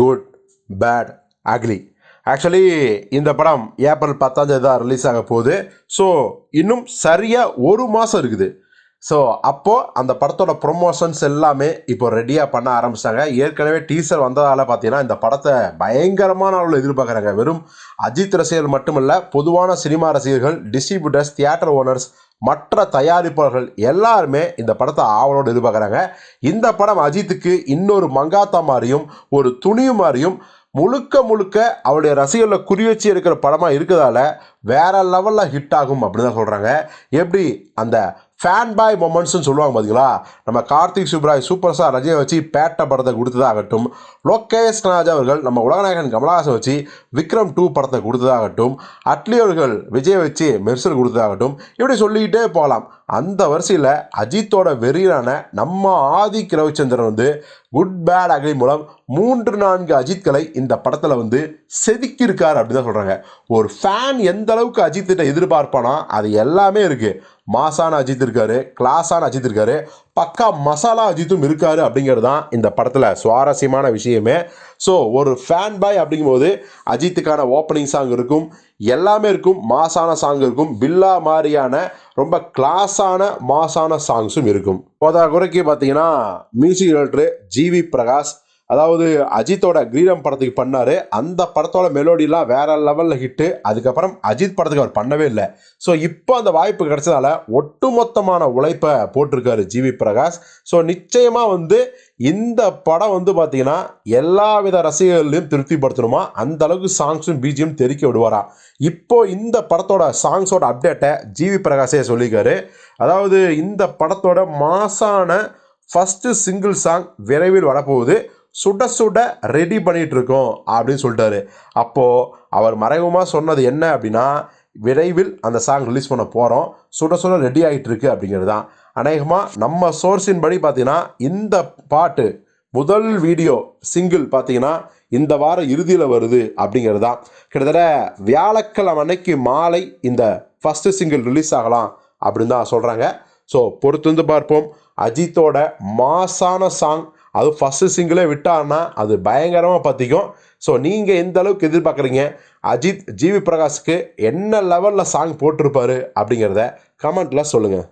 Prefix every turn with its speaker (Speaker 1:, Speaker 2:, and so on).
Speaker 1: Good bad ugly actually இந்த படம் April பத்தாந்தேதி தான் ரிலீஸ் ஆக போகுது. ஸோ இன்னும் சரியாக ஒரு மாதம் இருக்குது. ஸோ அப்போது அந்த படத்தோட ப்ரொமோஷன்ஸ் எல்லாமே இப்போ ரெடியாக பண்ண ஆரம்பிச்சிட்டாங்க ஏற்கனவே டீசர் வந்ததால் பார்த்தீங்கன்னா இந்த படத்தை பயங்கரமான அளவில் எதிர்பார்க்குறாங்க. வெறும் அஜித் ரசிகர்கள் மட்டுமல்ல பொதுவான சினிமா ரசிகர்கள் டிஸ்ட்ரிபியூட்டர்ஸ் தியேட்டர் ஓனர்ஸ் மற்ற தயாரிப்பாளர்கள் எல்லாருமே இந்த படத்தை ஆவலோடு எதிர்பார்க்குறாங்க. இந்த படம் அஜித்துக்கு இன்னொரு மங்காத்தா மாதிரியும் ஒரு துணிவு மாதிரியும் முழுக்க முழுக்க அவருடைய ரசிகர்களை குறி வச்சு இருக்கிற படமாக இருக்கிறதால வேற லெவலில் ஹிட் ஆகும் அப்படின்னு தான் சொல்கிறாங்க எப்படி அந்த ஃபேன் பாய் மொமெண்ட்ஸ்னு சொல்லுவாங்க பார்த்தீங்களா நம்ம கார்த்திக் சுப்ராய் சூப்பர் ஸ்டார் ரஜினியை வச்சு பேட்ட படத்தை கொடுத்ததாகட்டும் லோகேஷ் கனாஜ் அவர்கள் நம்ம உலகநாயகன் கமலஹாசன் வச்சு விக்ரம் டூ படத்தை கொடுத்ததாகட்டும் அட்லி அவர்கள் விஜய் வச்சு மெர்சல் கொடுத்ததாகட்டும் இப்படி சொல்லிக்கிட்டே போகலாம். அந்த வரிசையில் அஜித்தோட வெறியரான நம்ம ஆதிக் ரவிச்சந்திரன் வந்து குட் பேட் அகலி மூலம் மூன்று நான்கு அஜித்களை இந்த படத்தில் வந்து செதுக்கியிருக்கார் அப்படின்னு தான் சொல்கிறாங்க ஒரு ஃபேன் எந்த அளவுக்கு அஜித்திட்ட எதிர்பார்ப்பானா அது எல்லாமே இருக்குது மாசான அஜித் இருக்காரு கிளாஸான அஜித் இருக்காரு பக்கா மசாலா அஜித்தும் இருக்காரு அப்படிங்கிறது தான் இந்த படத்தில் சுவாரஸ்யமான விஷயமே. ஸோ ஒரு ஃபேன் பாய் அப்படிங்கும்போது அஜித்துக்கான ஓப்பனிங் சாங் இருக்கும். எல்லாமே இருக்கும். மாசான சாங் இருக்கும். பில்லா மாதிரியான ரொம்ப கிளாஸான மாசான சாங்ஸும் இருக்கும். போதா குறைக்கு பார்த்தீங்கன்னா மியூசிக் டைரக்டர் ஜிவி பிரகாஷ் அதாவது அஜித்தோட கிரீடம் படத்துக்கு பண்ணார். அந்த படத்தோட மெலோடிலாம் வேற லெவலில் ஹிட்டு அதுக்கப்புறம் அஜித் படத்துக்கு அவர் பண்ணவே இல்லை. ஸோ இப்போ அந்த வாய்ப்பு கிடைச்சதால ஒட்டுமொத்தமான உழைப்பை போட்டிருக்காரு ஜிவி பிரகாஷ். ஸோ நிச்சயமாக வந்து இந்த படம் வந்து பார்த்தீங்கன்னா எல்லா வித ரசிகர்களையும் திருப்திப்படுத்தணுமா? அந்த அளவுக்கு சாங்ஸும் பிஜிஎம் தெரிக்க விடுவாரா? இப்போ இந்த படத்தோட சாங்ஸோட அப்டேட்டை ஜிவி பிரகாஷே சொல்லியிருக்காரு. அதாவது இந்த படத்தோட மாசான ஃபஸ்ட்டு சிங்கிள் சாங் விரைவில் வரப்போகுது. சுட சுட ரெடி பண்ணிகிட்டு இருக்கோம் அப்படின்னு சொல்லிட்டாரு. அப்போது அவர் மறைமுகமாக சொன்னது என்ன அப்படின்னா விரைவில் அந்த சாங் ரிலீஸ் பண்ண போகிறோம் சுட சுட ரெடி ஆகிட்டு இருக்கு அப்படிங்கிறது தான். அநேகமாக நம்ம சோர்ஸின் படி பார்த்தீங்கன்னா இந்த பாட்டு முதல் வீடியோ சிங்கிள் பார்த்தீங்கன்னா இந்த வார இறுதியில் வருது அப்படிங்கிறது தான். கிட்டத்தட்ட வியாழக்கிழமை அன்னைக்கு மாலை இந்த ஃபஸ்ட்டு சிங்கிள் ரிலீஸ் ஆகலாம் அப்படின்னு தான் சொல்கிறாங்க ஸோ பொறுத்து வந்து பார்ப்போம். அஜித்தோட மாசான சாங் அது ஃபஸ்ட்டு சிங்கிளே விட்டார்னா அது பயங்கரமாக பற்றிக்கும் ஸோ நீங்கள் எந்த அளவுக்கு எதிர்பார்க்குறீங்க? அஜித் ஜிவி பிரகாஷ்க்கு என்ன லெவலில் சாங் போட்டிருப்பாரு அப்படிங்கிறத கமெண்ட்டில் சொல்லுங்கள்